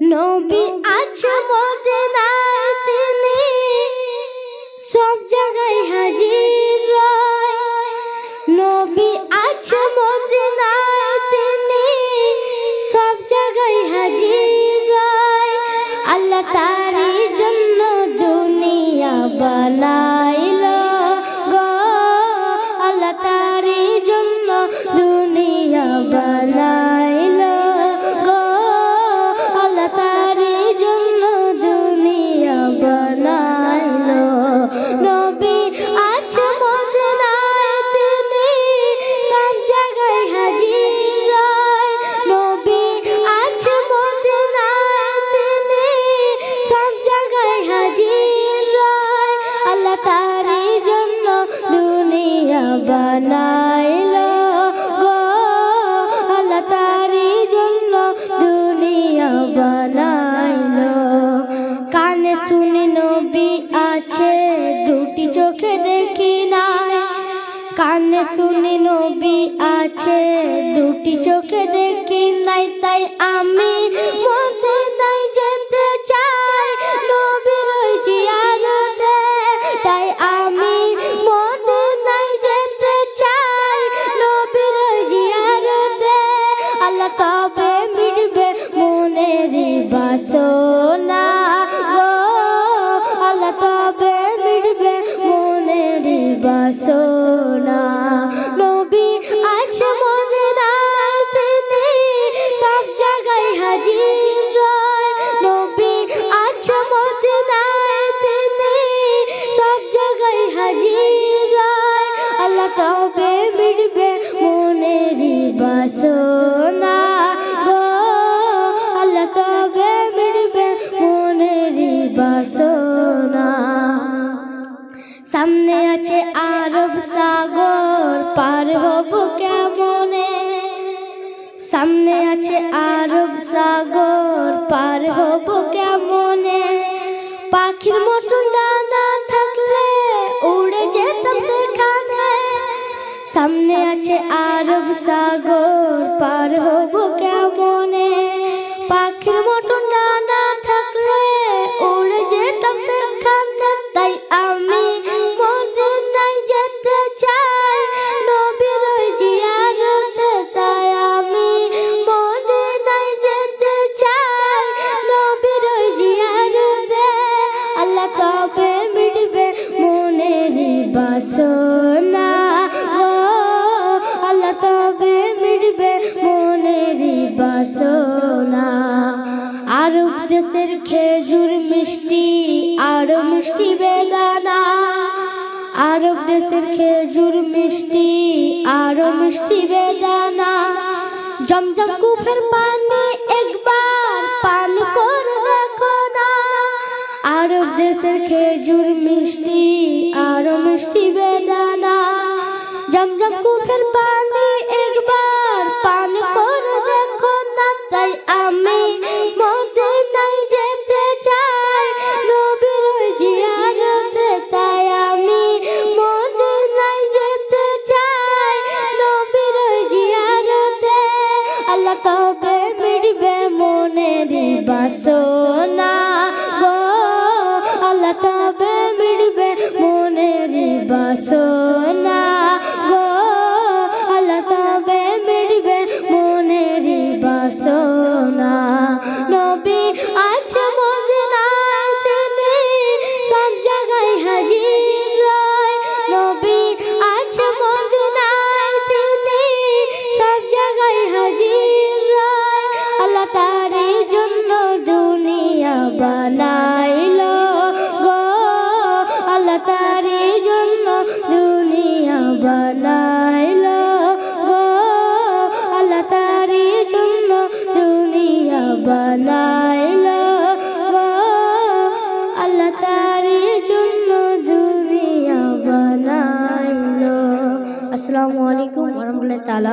নবী আছে মদিনায় তিনি। সব জায়গায় হাজির নবী আছে মদিনায় বানাইল আল্লাহ তারই জন্য দুনিয়া বানাইল। কানে শুনে নবী আছে, দুটি চোখে দেখি নাই। কানে শুনে নবী আছে, দুটি চোখে দেখি নাই, তাই আমি বাসনা গো আল্লাহ তবে মিটবে মনের বাসনা। পাখির মতন ডানা থাকলে উড়ে যেতাম সেখানে। সামনে আছে আরব সাগর পার হব কেমনে? আল্লাহ মিটবে মনের বাসনা। গো আল্লাহ তবে মিটবে মনের বাসনা। আরব দেশের খেজুর মিষ্টি, আরও মিষ্টি বেদানা। আরব দেশের খেজুর মিষ্টি, আরও মিষ্টি বেদানা। জমজম কুফের পানি আরব দেশের খেজুর মিষ্টি, আরও মিষ্টি বেদানা। জমজম কুফের পানি একবার পান করে দেখো না, তাই আমি মদিনায় যেতে চাই। নবীর জিয়ারতে, তাই আমি মদিনায় যেতে চাই। নবীর জিয়ারতে, আল্লাহ তবে মিটবে মনের বাসনা। মনের বানাইল আল্লাহ তারই জন্য দুনিয়া বানাইল। আসসালামু আলাইকুম ওয়া রাহমাতুল্লাহি তাআলা